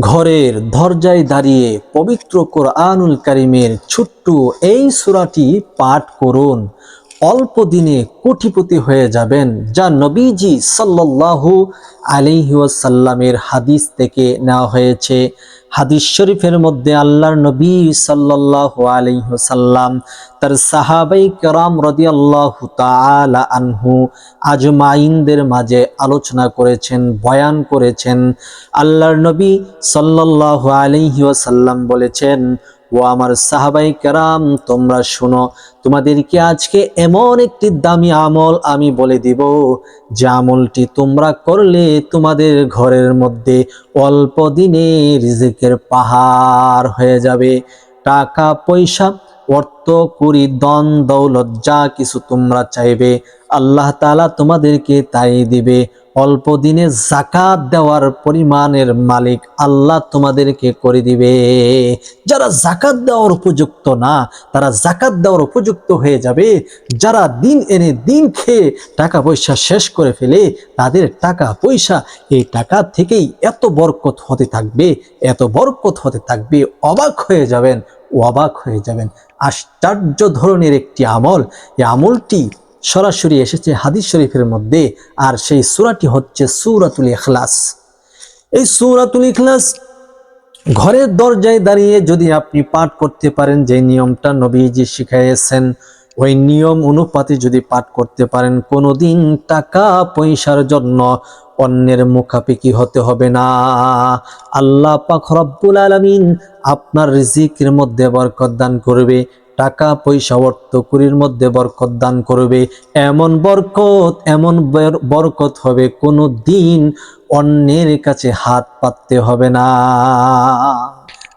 ঘরের দরজায় দাঁড়িয়ে পবিত্র কোরআনুল করিমের ছোট্ট এই সুরাটি পাঠ করুন। অল্প দিনে কোটিপতি হয়ে যাবেন, যা নবীজি সাল্লাল্লাহু আলাইহি ওয়াসাল্লামের হাদিস থেকে নেওয়া হয়েছে। হাদিস শরীফের মধ্যে আল্লাহর নবী সাল্লাল্লাহু আলাইহি ওয়াসাল্লাম তার সাহাবাই কেরাম রাদিয়াল্লাহু তাআলা আনহু আজমাইনদের মাঝে আলোচনা করেছেন, বয়ান করেছেন। আল্লাহর নবী সাল্লাল্লাহু আলাইহি ওয়াসাল্লাম বলেছেন ও আমার সাহাবাই কেরাম, তোমরা শুনো। তোমাদেরকে আজকে এমন একটি দামি আমল আমি বলে দিব, যে আমলটি তোমরা করলে তোমাদের ঘরের মধ্যে অল্প দিনে রিজিকের পাহাড় হয়ে যাবে। টাকা পয়সা অর্থ, কুড়ি দন দৌলত, যা কিছু তোমরা চাইবে, আল্লাহ তালা তোমাদেরকে তাই দিবে। অল্প দিনে জাকাত দেওয়ার পরিমাণের মালিক আল্লাহ তোমাদেরকে করে দিবে। যারা জাকাত দেওয়ার উপযুক্ত না, তারা জাকাত দেওয়ার উপযুক্ত হয়ে যাবে। যারা দিন এনে দিন খেয়ে টাকা পয়সা শেষ করে ফেলে, তাদের টাকা পয়সা এই টাকা থেকেই এত বরকত হতে থাকবে, এত বরকত হতে থাকবে, অবাক হয়ে যাবেন, অবাক হয়ে যাবেন। আশ্চর্য ধরনের একটি আমল। এই আমলটি সরাসরি এসেছে হাদিস শরীফের মধ্যে, আর সেই সুরাটি হচ্ছে সুরাতুল ইখলাস। এই সুরাতুল ইখলাস ঘরের দরজায় দাঁড়িয়ে যদি আপনি পাঠ করতে পারেন, যে নিয়মটা নবীজি শিখাইয়েছেন ওই নিয়ম অনুপাতে যদি পাঠ করতে পারেন, কোনোদিন টাকা পয়সার জন্য অন্যের মুখাপেকি হতে হবে না। আল্লাহ পাক রব্বুল আলামিন আপনার রিজিকের মধ্যে বরকত দান করবে, টাকা পয়সা অর্থ কুড়ির মধ্যে বরকত দান করবে। এমন বরকত এমন বরকত হবে কোনো দিন অন্যের কাছে হাত পাততে হবে না।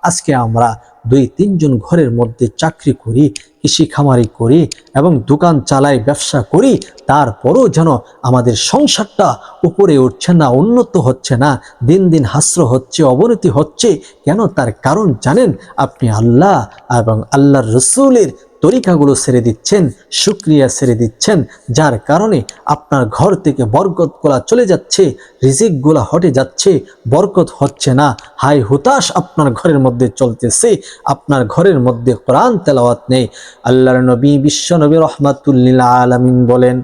আজকে আমরা দুই তিনজন ঘরের মধ্যে চাকরি করি, কৃষি খামারি করি এবং দোকান চালাই ব্যবসা করি, তারপরও যেন আমাদের সংসারটা উপরে উঠছে না, উন্নত হচ্ছে না, দিন দিন হাস্র হচ্ছে, অবনতি হচ্ছে, কেন তার কারণ জানেন আপনি আল্লাহ এবং আল্লাহর রসুলের তরিকাগুলো ছেড়ে দিচ্ছেন, সুক্রিয়া ছেড়ে দিচ্ছেন, যার কারণে আপনার ঘর থেকে বরকত বরকতগুলা চলে যাচ্ছে রিজিক গোলা হটে যাচ্ছে, বরকত হচ্ছে না। হাই হুতাশ আপনার ঘরের মধ্যে চলতেছে, আপনার ঘরের মধ্যে কোরআন তেলাওয়াত নেই। আল্লাহর নবী বিশ্ব নবী রহমাতুল্লিল আলমিন বলেন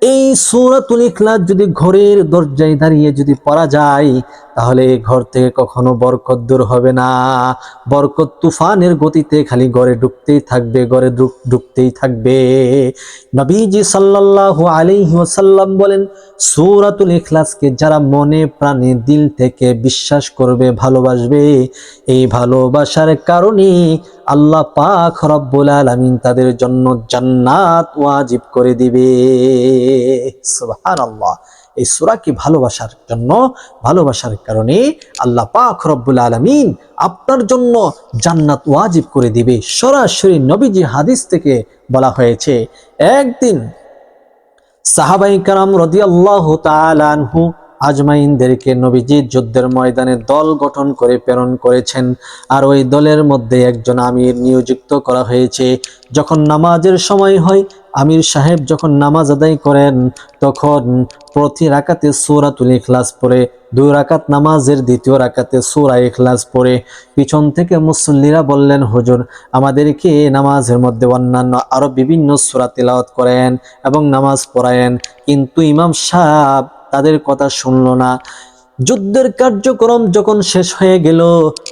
এই সৌরাতুল ইখলাস যদি ঘরের দরজায় দাঁড়িয়ে যদি পড়া যায়, তাহলে ঘর থেকে কখনো বরকত দূর হবে না। বরকত তুফানের গতিতে খালি ঘরে ঢুকতেই থাকবে ঘরে ঢুক- ঢুকতেই থাকবে। নবীজি সাল্লাল্লাহু আলাইহি বলেন, সূরাতুল ইখলাসকে যারা মনে প্রাণে দিল থেকে বিশ্বাস করবে, ভালোবাসবে, এই ভালোবাসার কারণে আল্লাহ পাক রব্বুল আলামিন তাদের জন্য জান্নাত ওয়াজিব করে দিবে। সুবহানাল্লাহ। এই সূরাকে ভালোবাসার জন্য? ভালোবাসার কারণে আল্লাহ পাক রব্বুল আলামিন আপনার জন্য জান্নাত ওয়াজিব করে দিবে। সরাসরি নবীজি হাদিস থেকে বলা হয়েছে, একদিন সাহাবাই কারাম রদিয়াল্লাহু তাআলা আনহু আজমাইনদেরকে নবীজির যুদ্ধের ময়দানে দল গঠন করে প্রেরণ করেছেন। আর ওই দলের মধ্যে একজন আমির নিয়োজিত করা হয়েছে। যখন নামাজের সময় হয় আমির সাহেব যখন নামাজ আদায় করেন, তখন প্রতি রাকাতে সূরাতুল ইখলাস পড়ে, দুই রাকাত নামাজের দ্বিতীয় রাকাতে সূরা ইখলাস পড়ে। পিছন থেকে মুসল্লিরা বললেন, হুজুর, আমাদেরকে নামাজের মধ্যে অন্যান্য আরও বিভিন্ন সূরা তিলাওয়াত করেন এবং নামাজ পড়ায়েন। কিন্তু ইমাম সাহেব তাদের কথা শুনল না। যুদ্ধের কার্যক্রম যখন শেষ হয়ে গেল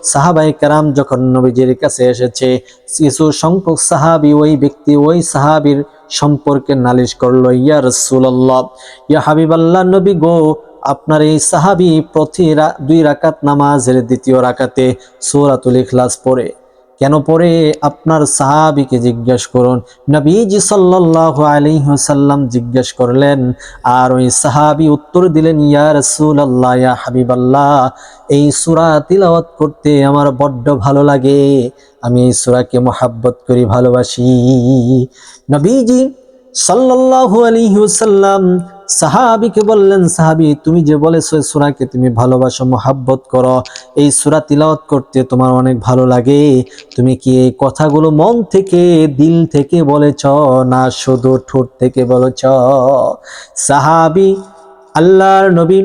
সাহাবাই কারাম যখন নবীজির কাছে এসেছে, কিছু সংখ্যক সাহাবি, ওই ব্যক্তি, ওই সাহাবির সম্পর্কে নালিশ করল, ইয়া রসুল্লাহ ইয়া হাবিবাল্লাহ নবী গো, আপনার এই সাহাবি প্রতি দুই রাকাত নামাজের দ্বিতীয় রাকাতে সৌরাতুল ইখলাস পড়ে। কেন পরে আপনার সাহাবিকে জিজ্ঞেস করুন? নবীজি সাল্লাল্লাহু আলাইহি ওয়াসাল্লাম জিজ্ঞেস করলেন, আর ওই সাহাবি উত্তর দিলেন, ইয়া রাসূলুল্লাহ, ইয়া হাবিবাল্লাহ, এই সুরা তিলাওয়াত করতে আমার বড্ড ভালো লাগে, আমি এই সূরাকে মোহাব্বত করি, ভালোবাসি। নবীজি সাল্লাল্লাহু আলাইহি ওয়াসাল্লাম সাহাবিকে বললেন, সাহাবি, তুমি যে বলেছ এই সূরাকে তুমি ভালোবাসো, মোহাব্বত করো, এই সুরা তিলাওয়াত করতে তোমার অনেক ভালো লাগে। তুমি কি এই কথাগুলো মন থেকে, দিল থেকে বলেছ, না শুধু ঠোঁট থেকে বলেছ? সাহাবি আল্লাহর নবী,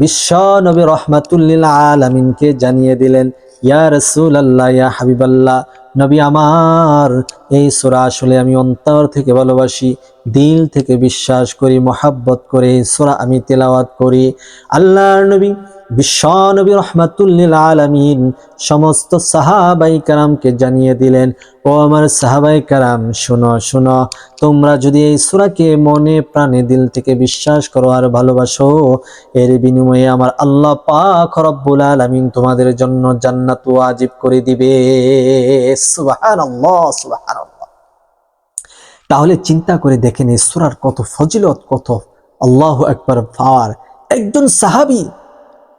বিশ্ব নবী রহমাতুল্লিল আলমিনকে জানিয়ে দিলেন, ইয়া রসুল আল্লাহ ইয়া হাবিবাল্লাহ নবী আমার, এই সোরা আসলে আমি অন্তর থেকে ভালোবাসি, দিল থেকে বিশ্বাস করি, মোহাব্বত করে, সোরা আমি তেলাওয়াত করি। আল্লাহর নবী বিশ্ব নবী রহমাতুল্লিল আলমিন সমস্ত সাহাবাই কারামকে জানিয়ে দিলেন, ও আমার সাহাবাই কারাম, শুনো শুনো, তোমরা যদি এই সুরাকে মনে প্রাণে দিল থেকে বিশ্বাস করো আর ভালোবাসো, এর বিনিময়ে আমার আল্লাহ পাক রব্বুল আলামিন তোমাদের জন্য জান্নাত ওয়াজিব করে দিবে। সুবহানাল্লাহ সুবহানাল্লাহ। তাহলে চিন্তা করে দেখেন এই সূরার কত ফজিলত, কত আল্লাহ একবার পাওয়ার একজন সাহাবী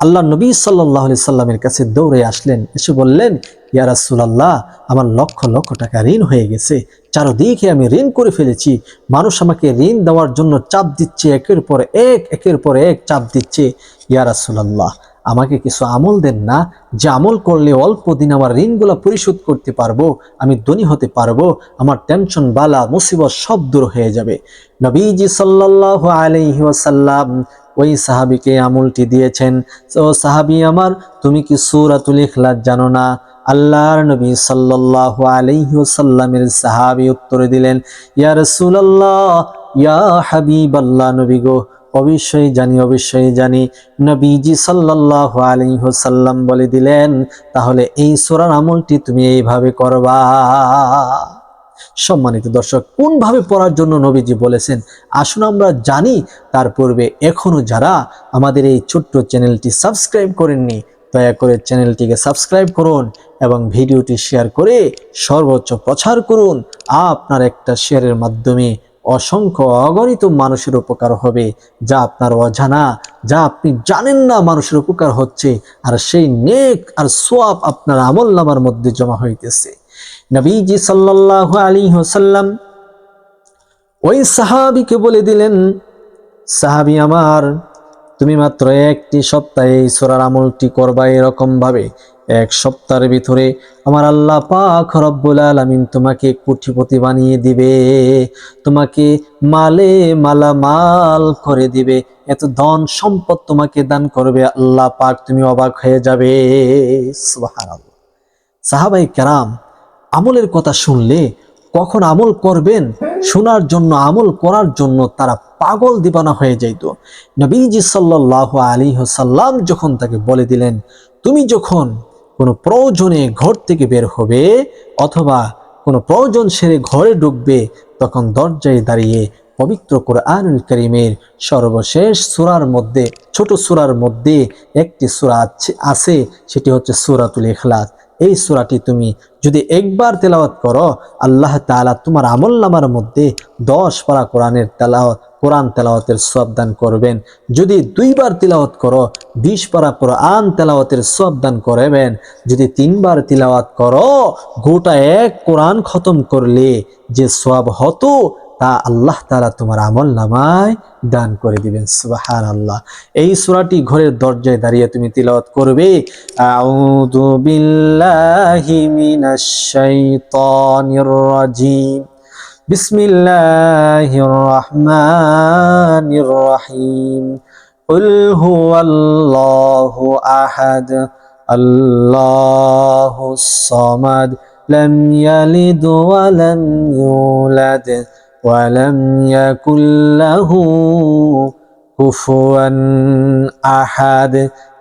আল্লাহ নবী সাল্লাহ সাল্লামের কাছে দৌড়ে আসলেন। এসে বললেন, ইয়া রাসূলুল্লাহ, আমার লক্ষ লক্ষ টাকা ঋণ হয়ে গেছে। চারদিকে আমি ঋণ করে ফেলেছি। মানুষ আমাকে ঋণ দেওয়ার জন্য চাপ দিচ্ছে, একের পর এক, একের পর এক চাপ দিচ্ছে। ইয়া আমাকে কিছু আমল দেন না। যে আমল করলে অল্প দিন আমার ঋণগুলো পরিশোধ করতে পারব, আমি ধনী হতে পারব, আমার টেনশন, বালা, মুসিবত সব দূর হয়ে যাবে। নবীজি সাল্লাল্লাহু আলাইহি ওয়াসাল্লাম ওই সাহাবিকে আমলটি দিয়েছেন। ও সাহাবি আমার, তুমি কি সূরাতুল ইখলাস জানো না? আল্লাহর নবী সাল্লাল্লাহু আলাইহি ওয়াসাল্লামের সাহাবী উত্তরে দিলেন, ইয়া রাসূলুল্লাহ, ইয়া হাবিবাল্লাহ নবী গো, অবশ্যই জানি অবশ্যই জানি। নবীজি সাল্লাল্লাহু আলাইহি ওয়াসাল্লাম বলে দিলেন, তাহলে এই সূরার আমলটি তুমি এইভাবে করবা। সম্মানিত দর্শক, কোনভাবে পড়ার জন্য নবীজি বলেছেন? আসুন আমরা জানি। তার পূর্বে এখনও যারা আমাদের এই ছোট্ট চ্যানেলটি সাবস্ক্রাইব করেননি, দয়া করে চ্যানেলটিকে সাবস্ক্রাইব করুন এবং ভিডিওটি শেয়ার করে সর্বোচ্চ প্রচার করুন। আপনার একটা শেয়ারের মাধ্যমে অসংখ্য অগণিত মানুষের উপকার হবে, যা আপনার অজানা, যা আপনি জানেন না মানুষের উপকার হচ্ছে, আর সেই নেক আর সোয়াব আপনার আমল নামার মধ্যে জমা হইতেছে। নবীজি সাল্লাল্লাহু আলাইহি ওয়াসাল্লাম ওই সাহাবীকে বলে দিলেন, সাহাবী আমার, তুমি মাত্র একটি সপ্তাহে সূরার আমলটি করবা এরকম ভাবে এক সপ্তাহের ভিতরে আমার আল্লাহ পাক রব্বুল আলামিন তোমাকে কোটিপতি বানিয়ে দিবে, তোমাকে মালে মালামাল করে দিবে, এত ধন সম্পদ তোমাকে দান করবে, আল্লাহ পাক তুমি অবাক হয়ে যাবে। সাহাবাই কেরাম আমলের কথা শুনলে কখন আমল করবেন? শোনার জন্য, আমল করার জন্য তারা পাগল দিবানা হয়ে যাইত। নবীজি সাল্লাহ আলী সাল্লাম যখন তাকে বলে দিলেন, তুমি যখন কোনো প্রয়োজনে ঘর থেকে বের হবে অথবা কোনো প্রয়োজন সেরে ঘরে ঢুকবে, তখন দরজায় দাঁড়িয়ে পবিত্র কোরআনুল করিমের সর্বশেষ সূরার মধ্যে, ছোট সূরার মধ্যে একটি সূরা আছে- সেটি হচ্ছে সূরাতুল ইখলাস। এই সূরাটি তুমি যদি একবার তেলাওয়াত করো, আল্লাহ তাআলা তোমার আমল নামার মধ্যে দশ পারা কোরআনের তেলাওয়াত, কোরআন তেলাওয়াতের সব দান করবেন। যদি দুইবার তিলাওয়াত করো, বিশ পারা কোরআন তেলাওয়াতের সব দান করবেন। যদি তিনবার তিলাওয়াত করো, গোটা এক কোরআন খতম করলে যে সব হতো তা আল্লাহ তাআলা তোমার আমল নামায় দান করে দিবেন সুবাহান আল্লাহ এই সূরাটি ঘরের দরজায় দাঁড়িয়ে তুমি তিলাওয়াত করবে আউযু বিল্লাহি মিনাশ শাইতানির রাজিম বিসমিল্লাহির রহমানির রহিম قل هو الله أحد الله الصمد لم يلد ولم يولد ولم يكن له কুফুয়ান আহাদ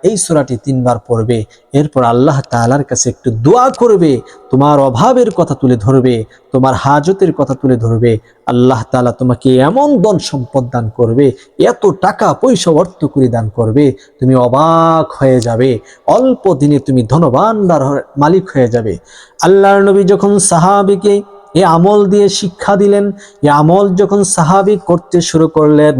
এই সূরাটি তিনবার পড়বে এরপর আল্লাহ তাআলার কাছে একটু দোয়া করবে তোমার অভাবের কথা তুলে ধরবে তোমার হাজতের কথা তুলে ধরবে আল্লাহ তাআলা তোমাকে এমন ধন সম্পদ দান করবে এত টাকা পয়সা অর্থ করে দান করবে তুমি অবাক হয়ে যাবে অল্প দিনে তুমি ধনবান্দার মালিক হয়ে যাবে আল্লাহর নবী যখন সাহাবিকে এ আমল দিয়ে শিক্ষা দিলেন। এ আমল যখন সাহাবি করতে শুরু করলেন,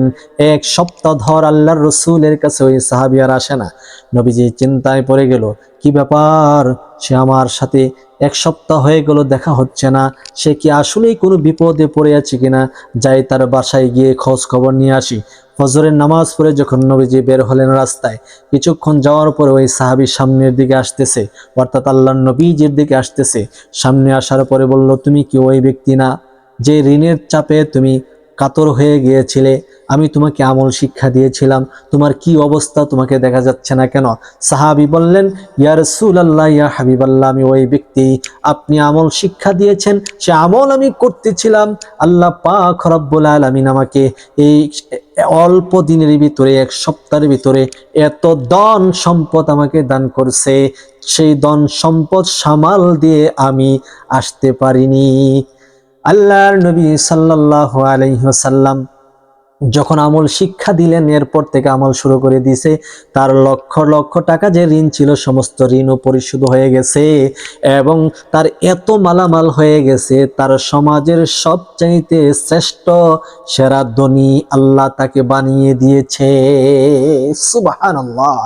এক সপ্তাহ ধর আল্লাহর রসুলের কাছে ওই সাহাবি আর আসে না। নবীজি চিন্তায় পড়ে গেল কি ব্যাপার? সে আমার সাথে এক সপ্তাহ হয়ে গেল, দেখা হচ্ছে না। সে কি আসলেই কোনো বিপদে পড়ে আছে কিনা? যাই তার বাসায় গিয়ে খোঁজ খবর নিয়ে আসি। ফজরের নামাজ পড়ে যখন নবীজি বের হলেন রাস্তায়, কিছুক্ষণ যাওয়ার পরে ওই সাহাবি সামনের দিকে আসতেছে। অর্থাৎ আল্লাহ নবীজির দিকে আসতেছে। সামনে আসার পরে বলল, তুমি কি ওই ব্যক্তি না? যে ঋণের চাপে তুমি কাতর হয়ে গিয়েছিলে, আমি তোমাকে আমল শিক্ষা দিয়েছিলাম, তোমার কি অবস্থা তোমাকে দেখা যাচ্ছে না কেন? সাহাবি বললেন, ইয়া রাসূলুল্লাহ, ইয়া হাবিবাল্লাহ, আমি ওই ব্যক্তি, আপনি আমল শিক্ষা দিয়েছেন, সে আমল আমি করতেছিলাম, আল্লাহ পা পাক রব্বুল আলামিন আমাকে এই অল্প দিনের ভিতরে, এক সপ্তাহের ভিতরে এত ধন সম্পদ আমাকে দান করছে, সেই ধন সম্পদ সামাল দিয়ে আমি আসতে পারিনি। আল্লাহর নবী সাল্লাল্লাহু আলাইহি ওয়াসাল্লাম যখন আমল শিক্ষা দিলেন, এরপর থেকে আমল শুরু করে দিয়েছে। তার লক্ষ লক্ষ টাকা যে ঋণ ছিল, সমস্ত ঋণও পরিশোধ হয়ে গেছে এবং তার এত মালামাল হয়ে গেছে, তার সমাজের সবচাইতে শ্রেষ্ঠ সেরা ধনী আল্লাহ তাকে বানিয়ে দিয়েছে। সুবহানাল্লাহ।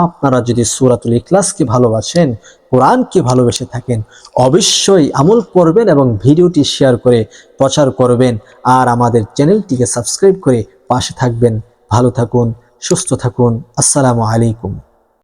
আপনারা যদি সূরাতুল ইখলাসকে ভালোবাসেন কোরআনকে ভালোবেসে থাকেন। অবশ্যই আমল করবেন এবং ভিডিওটি শেয়ার করে প্রচার করবেন। আর আমাদের চ্যানেলটিকে সাবস্ক্রাইব করে পাশে থাকবেন। ভালো থাকুন, সুস্থ থাকুন। আসসালামু আলাইকুম।